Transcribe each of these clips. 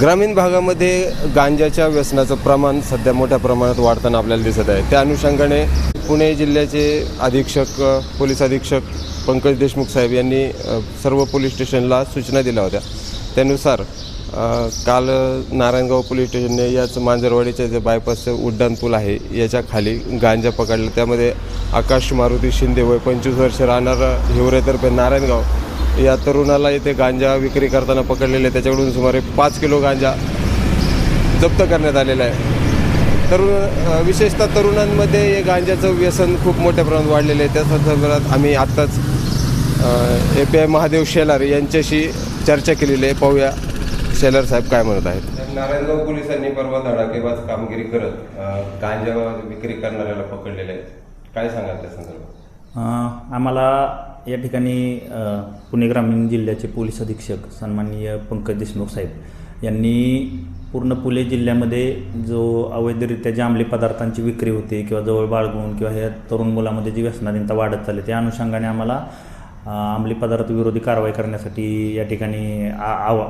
ग्रामीण भागामध्ये गांजाच्या व्यसनाचं प्रमाण सध्या मोठ्या प्रमाणात वाढताना आपल्याला दिसत आहे. त्या अनुषंगाने पुणे जिल्ह्याचे अधीक्षक पोलीस अधीक्षक पंकज देशमुख साहेब यांनी सर्व पोलीस स्टेशनला सूचना दिल्या होत्या. त्यानुसार काल नारायणगाव पोलीस स्टेशनने याच मांजरवाडीच्या जे बायपासचं उड्डाण पूल आहे याच्या खाली गांजा पकडला त्यामध्ये आकाश मारुती शिंदे वय पंचवीस वर्ष राहणारा हिवरेतर्फे नारायणगाव. या तरुणाला इथे गांजा विक्री करताना पकडलेले आहे. त्याच्याकडून सुमारे पाच किलो गांजा जप्त करण्यात आलेला आहे. तरुण विशेषतः तरुणांमध्ये हे गांजाचं व्यसन खूप मोठ्या प्रमाणात वाढलेलं आहे. त्या संदर्भात आम्ही आत्ताच A P I Mahadev Shelar यांच्याशी चर्चा केलेली आहे. पाहूया. शेलार साहेब काय म्हणत आहेत? नारायणगाव पोलिसांनी परवा धडाकेबाज कामगिरी करत गांजा विक्री करणाऱ्याला पकडलेले आहेत. काय सांगाल त्या संदर्भात? अ, आम्हाला या ठिकाणी अ, पुणे ग्रामीण जिल्ह्याचे पोलीस अधीक्षक सन्माननीय पंकज देशमुख साहेब यांनी पूर्ण पुणे जिल्ह्यामध्ये जो अवैधरित्या ज्या अंमली पदार्थांची विक्री होते किंवा जवळ बाळगून किंवा ह्या तरुण मुलामध्ये जी व्यसनाधीनता वाढत चालली त्या अनुषंगाने आम्हाला अंमली पदार्थ विरोधी कारवाई करण्यासाठी या ठिकाणी आ- आव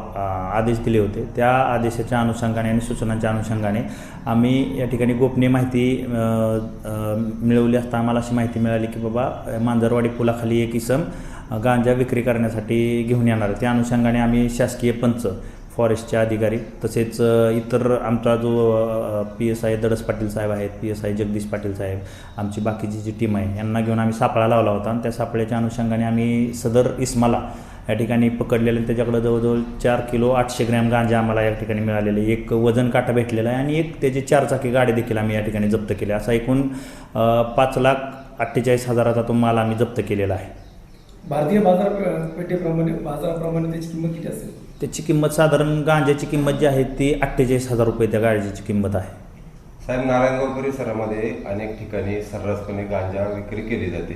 आदेश दिले होते त्या आदेशाच्या अनुषंगाने आणि सूचनांच्या अनुषंगाने आम्ही या ठिकाणी गोपनीय माहिती मिळवली असता आम्हाला अशी माहिती मिळाली की बाबा मांजरवाडी पुलाखाली एक इसम गांजा विक्री करण्यासाठी घेऊन येणार आहे. त्या अनुषंगाने आम्ही शासकीय पंच फॉरेस्टचे अधिकारी तसेच इतर आमचा जो P S I Dadas Patil साहेब आहेत P S I Jagdish Patil साहेब आमची बाकीची जी टीम आहे यांना घेऊन आम्ही सापळा लावला होता आणि त्या सापळ्याच्या अनुषंगाने आम्ही सदर इस्माला या ठिकाणी पकडलेले आणि त्याच्याकडे जवळजवळ चार किलो आठशे ग्रॅम गांजा आम्हाला या ठिकाणी मिळालेले. एक वजन काटा भेटलेला आहे आणि एक त्याची चारचाकी गाडी देखील आम्ही या ठिकाणी जप्त केली. असा एकूण पाच लाख अठ्ठेचाळीस हजाराचा तो माल आम्ही जप्त केलेला आहे. भारतीय बाजारपेठेप्रमाणे बाजाराप्रमाणे त्याची किंमत किती असेल? त्याची किंमत साधारण गांजाची किंमत जी आहे ती अठ्ठेचाळीस हजार रुपये त्या गांजाची किंमत आहे. साहेब नारायणगाव परिसरामध्ये अनेक ठिकाणी सर्रासपणे गांजा विक्री केली जाते.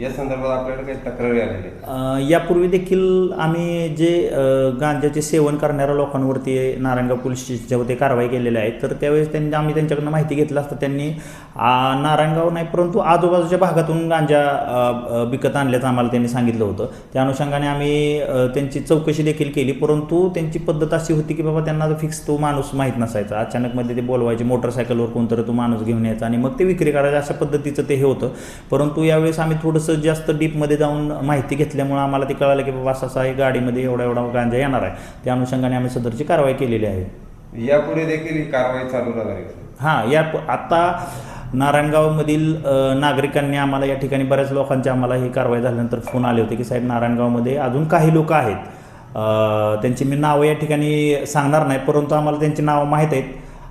या संदर्भात आपल्याकडे काही तक्रारी आलेली यापूर्वी देखील आम्ही जे गांजाचे सेवन करणाऱ्या लोकांवरती नारायणगाव पोलीस स्टेशनच्यावरती कारवाई केलेल्या आहेत तर त्यावेळेस त्यांनी आम्ही त्यांच्याकडनं माहिती घेतलं असतं. त्यांनी नारायणगाव नाही परंतु आजूबाजूच्या भागातून गांजा विकत आणल्याचं आम्हाला त्यांनी सांगितलं होतं. त्या अनुषंगाने आम्ही त्यांची चौकशी देखील केली परंतु त्यांची पद्धत अशी होती की बाबा त्यांना फिक्स तो माणूस माहीत नसायचा. अचानकमध्ये ते बोलवायचे मोटरसायकलवर कोणतरी तो माणूस घेऊन यायचा आणि मग ते विक्री करायचा अशा पद्धतीचं ते हे होतं. परंतु यावेळेस आम्ही थोडंसं जास्त डीपमध्ये जाऊन माहिती घेतल्यामुळं आम्हाला ते कळालं की बाबा असं असं आहे गाडीमध्ये एवढा एवढा गांजा येणार आहे. त्या अनुषंगाने आम्ही सदरची कारवाई केलेली आहे. यापुढे देखील ही कारवाई चालू राहणार आहे हां या आता नारायणगावमधील नागरिकांनी आम्हाला या ठिकाणी बऱ्याच लोकांचे आम्हाला ही कारवाई झाल्यानंतर फोन आले होते की साहेब नारायणगावमध्ये अजून काही लोक आहेत. त्यांची मी नावं या ठिकाणी सांगणार नाही परंतु आम्हाला त्यांची नावं माहीत आहेत.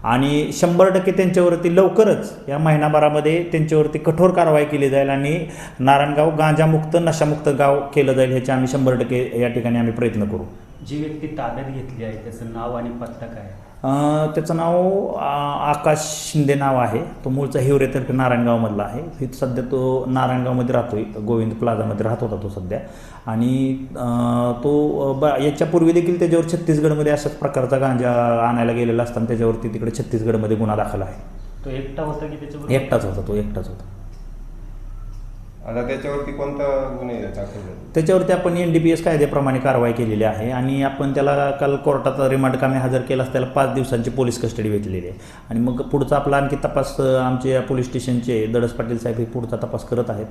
आणि शंभर टक्के त्यांच्यावरती लवकरच या महिनाभरामध्ये त्यांच्यावरती कठोर कारवाई केली जाईल आणि नारायणगाव गांजामुक्त नशामुक्त गाव केलं जाईल ह्याचे आम्ही शंभर टक्के या ठिकाणी आम्ही प्रयत्न करू. जी व्यक्ती ताब्यात घेतली आहे त्याचं नाव आणि पत्ता काय? अ, त्याचं नाव आ, आकाश शिंदे नाव आहे. तो मूळचा हिवरेतर्फे नारायणगावमधला आहे. इथं सध्या तो नारायणगावमध्ये राहतोय. गोविंद प्लाझामध्ये राहत होता तो सध्या. आणि अ, तो अ, ब याच्यापूर्वी देखील त्याच्यावर छत्तीसगडमध्ये अशाच प्रकारचा गांजा आणायला गेलेला असताना त्याच्यावरती तिकडे छत्तीसगडमध्ये गुन्हा दाखल आहे. तो एकटा होता की त्याच्याबरोबर एकटाच होता तो एकटाच होता. आता त्याच्यावरती कोणता गुन्हे दाखल झाले? त्याच्यावरती आपण एन डी पी एस कायद्याप्रमाणे कारवाई केलेली आहे आणि आपण त्याला काल कोर्टात रिमांड कामी हजर केलास त्याला पाच दिवसांची पोलीस कस्टडी भेटलेली आहे. आणि मग पुढचा आपला आणखी तपास आमचे या पोलीस स्टेशनचे दडस पाटील साहेब हे पुढचा तपास करत आहेत.